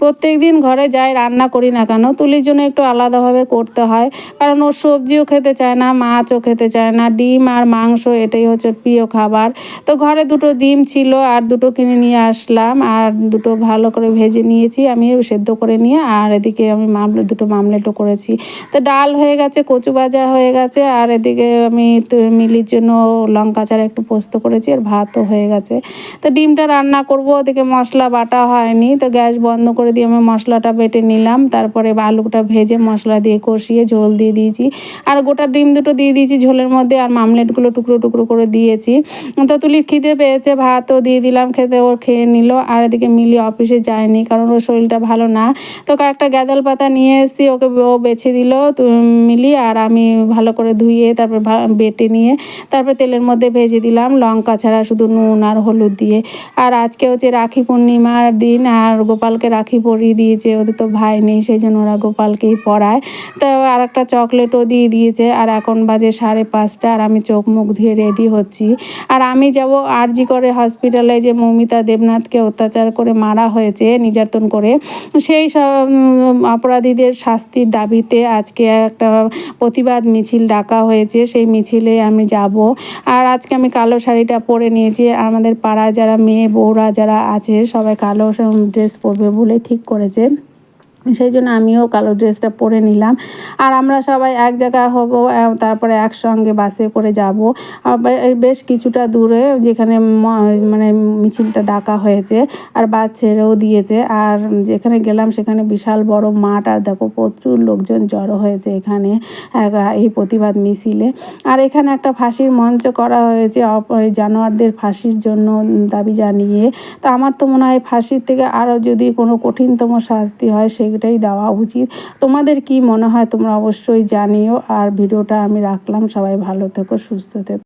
প্রত্যেক দিন ঘরে যাই, রান্না করি না কেন? তুলির জন্য একটু আলাদাভাবে করতে হয়। কারণ ও সবজিও খেতে চায় না, মাছও খেতে চায় না। ডিম আর মাংস এটাই হচ্ছে প্রিয় খাবার। তো ঘরে দুটো ডিম ছিল আর দুটো কিনে নিয়ে আসলাম আর দুটো ভালো করে ভেজে নিয়েছি। আমি সেদ্ধ করে নিয়ে আর এদিকে আমি মামলে, দুটো মামলেটও করেছি। তো ডাল হয়ে গেছে, কচু ভাজা হয়ে গেছে আর এদিকে আমি মিলির জন্য লঙ্কা চারা একটু পোস্ত করেছি আর ভাতও হয়ে গেছে। তো ডিমটা রান্না করব, ওদিকে মশলা বাটা হয়নি। তো গ্যাস বন্ধ করে দিয়ে আমি মশলাটা বেটে নিলাম। তারপরে আলুটা ভেজে মশলা দিয়ে কষিয়ে ঝোল দিয়ে দিয়েছি। আর গোটা ডিম দুটো দিয়ে দিয়েছি ঝোলের মধ্যে আর মামলেটগুলো টুকরো টুকরো করে দিয়েছি। তো তুলির খিদে পেয়েছে, ভাতও দিয়ে দিলাম, খেতে ওর খেয়ে নিল। আর এদিকে মিলি অফিসে যায়নি কারণ ওর শরীরটা ভালো না। তো কয়েকটা গ্যাদাল পাতা নিয়ে এসেছি, ওকে ও বেছে দিল মিলি আর আমি ভালো করে ধুয়ে তারপর বেটে নিয়ে তারপর তেলের মধ্যে ভেজে দিলাম, লঙ্কা ছাড়া শুধু নুন আর হলুদ দিয়ে। আর আজকে হচ্ছে রাখি পূর্ণিমার দিন, আর গোপালকে রাখি পরিয়ে দিয়েছে, ওদের তো ভাই নেই, সেই জন্য ওরা গোপালকেই পরায় তো আর একটা চকলেটও দিয়ে দিয়েছে, আর এখন বাজে সাড়ে পাঁচটা, আর আমি চোখ মুখ ধুয়ে রেডি হচ্ছি। আর আমি যাব আরজি করে হসপিটালে যে মৌমিতা দেবনাথকে অত্যাচার করে মারা হয়েছে, নির্যাতন করে। সেই সব অপরাধীদের শাস্তির দাবিতে আজকে একটা প্রতিবাদ মিছিল ডাকা হয়েছে, সেই মিছিলে আমি যাব। আর আজকে আমি কালো শাড়িটা পরে নিয়েছি, আমাদের পাড়ায় যারা মেয়ে, বউরা যারা আছে, সবাই কালো ড্রেস পরবে বলে ঠিক করেছে সেই জন্য আমিও কালো ড্রেসটা পরে নিলাম। আর আমরা সবাই এক জায়গায় হব তারপরে একসঙ্গে বাসে করে যাব। বেশ কিছুটা দূরে যেখানে মানে মিছিলটা ডাকা হয়েছে আর বাস ছেড়েও দিয়েছে। আর যেখানে গেলাম সেখানে বিশাল বড় মাঠ আর দেখো প্রচুর লোকজন জড়ো হয়েছে এখানে এই প্রতিবাদ মিছিলে। আর এখানে একটা ফাঁসির মঞ্চ করা হয়েছে জানোয়ারদের ফাঁসির জন্য দাবি জানিয়ে। তো আমার তো মনে হয় ফাঁসির থেকে আরও যদি কোনো কঠিনতম শাস্তি হয় সেটাই দেওয়া উচিত। তোমাদের কি মনে হয় তোমরা অবশ্যই জানিও। আর ভিডিওটা আমি রাখলাম। সবাই ভালো থেকো, সুস্থ থেকো।